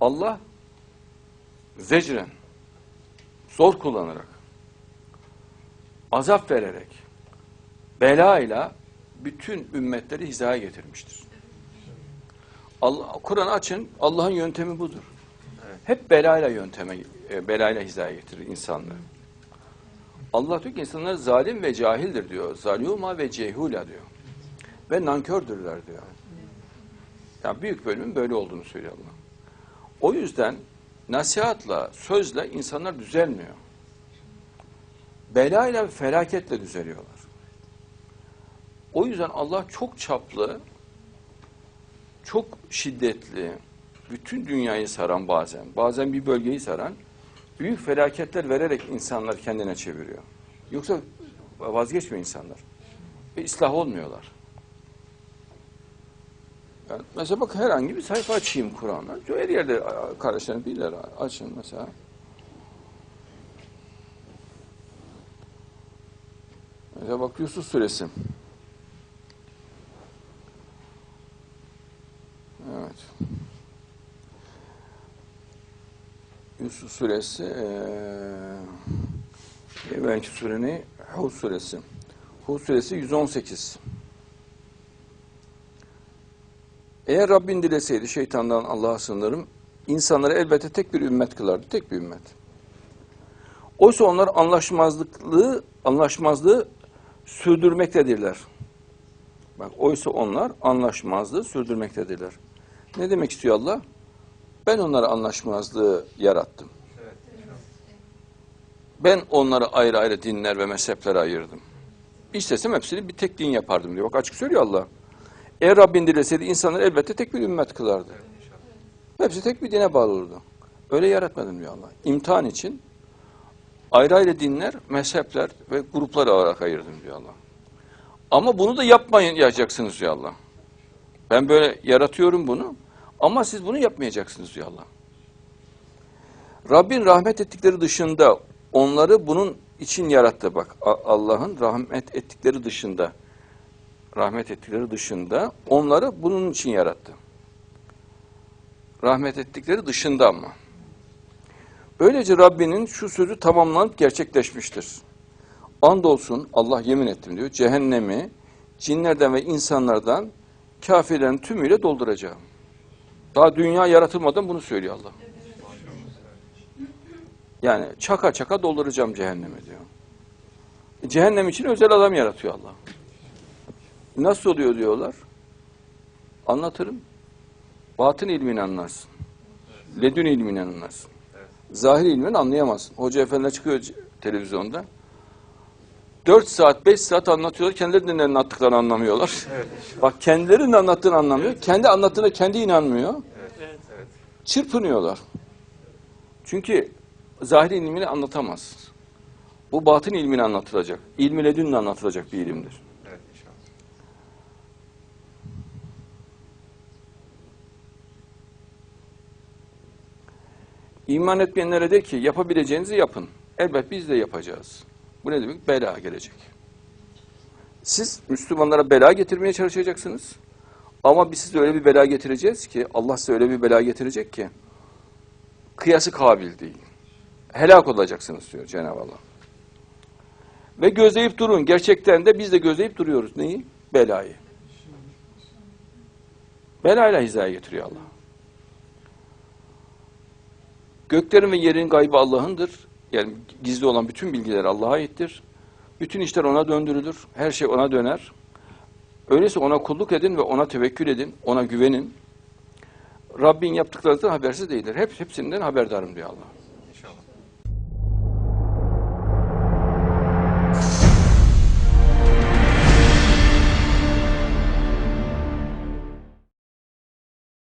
Allah zecren, zor kullanarak, azap vererek, belayla bütün ümmetleri hizaya getirmiştir. Kur'an açın, Allah'ın yöntemi budur. Hep belayla yönteme, e, belayla hizaya getirir insanları. Allah diyor ki insanlar zalim ve cahildir diyor. Zaluma ve cehula diyor. Ve nankördürler diyor. Yani büyük bölümün böyle olduğunu söylüyor Allah. O yüzden nasihatla, sözle insanlar düzelmiyor. Belayla ve felaketle düzeliyorlar. O yüzden Allah çok çaplı, çok şiddetli, bütün dünyayı saran bazen, bazen bir bölgeyi saran büyük felaketler vererek insanlar kendine çeviriyor. Yoksa vazgeçmiyor insanlar. Ve ıslah olmuyorlar. Yani mesela bak herhangi bir sayfa açayım Kur'an'da. Her yerde kardeşlerim bilirler açın mesela. Mesela bak Yusuf suresi. Evet. Yusuf suresi eee evvelki sure ne? Hud suresi. Hud suresi 118. Eğer Rabbin dileseydi şeytandan Allah'a sığınırım. İnsanları elbette tek bir ümmet kılardı. Tek bir ümmet. Oysa onlar anlaşmazlıklığı, anlaşmazlığı sürdürmektedirler. Bak oysa onlar anlaşmazlığı sürdürmektedirler. Ne demek istiyor Allah? Ben onlara anlaşmazlığı yarattım. Ben onları ayrı ayrı dinler ve mezheplere ayırdım. İstesem hepsini bir tek din yapardım diyor. Bak açık söylüyor Allah. Eğer Rabbin dileseydi insanlar elbette tek bir ümmet kılardı. Hepsi tek bir dine bağlı. Öyle yaratmadım diyor Allah. İmtihan için ayrı ayrı dinler, mezhepler ve gruplar olarak ayırdım diyor Allah. Ama bunu da yapmayın yapacaksınız diyor Allah. Ben böyle yaratıyorum bunu ama siz bunu yapmayacaksınız diyor Allah. Rabbin rahmet ettikleri dışında onları bunun için yarattı bak. Allah'ın rahmet ettikleri dışında rahmet ettikleri dışında onları bunun için yarattı. Rahmet ettikleri dışında ama. Böylece Rabbinin şu sözü tamamlanıp gerçekleşmiştir. Andolsun Allah yemin ettim diyor. Cehennemi cinlerden ve insanlardan kafirlerin tümüyle dolduracağım. Daha dünya yaratılmadan bunu söylüyor Allah. Yani çaka çaka dolduracağım cehennemi diyor. E, cehennem için özel adam yaratıyor Allah. Nasıl oluyor diyorlar. Anlatırım. Batın ilmini anlarsın. Ledün ilmini anlarsın. Zahir ilmini anlayamazsın. Hoca efendiler çıkıyor televizyonda. 4 saat, 5 saat anlatıyorlar. Kendilerinin anlattıklarını anlamıyorlar. Evet. Bak kendilerinin anlattığını anlamıyor. Kendi anlattığına kendi inanmıyor. Evet. Evet. Çırpınıyorlar. Çünkü zahir ilmini anlatamaz. Bu batın ilmini anlatılacak. İlmi ledünle anlatılacak bir ilimdir. Evet inşallah. İman etmeyenlere de ki yapabileceğinizi yapın. Elbet biz de yapacağız. Bu ne demek? Bela gelecek. Siz Müslümanlara bela getirmeye çalışacaksınız. Ama biz size öyle bir bela getireceğiz ki, Allah size öyle bir bela getirecek ki, kıyası kabil değil. Helak olacaksınız diyor Cenab-ı Allah. Ve gözleyip durun. Gerçekten de biz de gözleyip duruyoruz. Neyi? Belayı. Belayla hizaya getiriyor Allah. Göklerin ve yerin gaybı Allah'ındır. Yani gizli olan bütün bilgiler Allah'a aittir. Bütün işler ona döndürülür. Her şey ona döner. Öyleyse ona kulluk edin ve ona tevekkül edin. Ona güvenin. Rabbin yaptıklarından habersiz değildir. Hep, hepsinden haberdarım diyor Allah.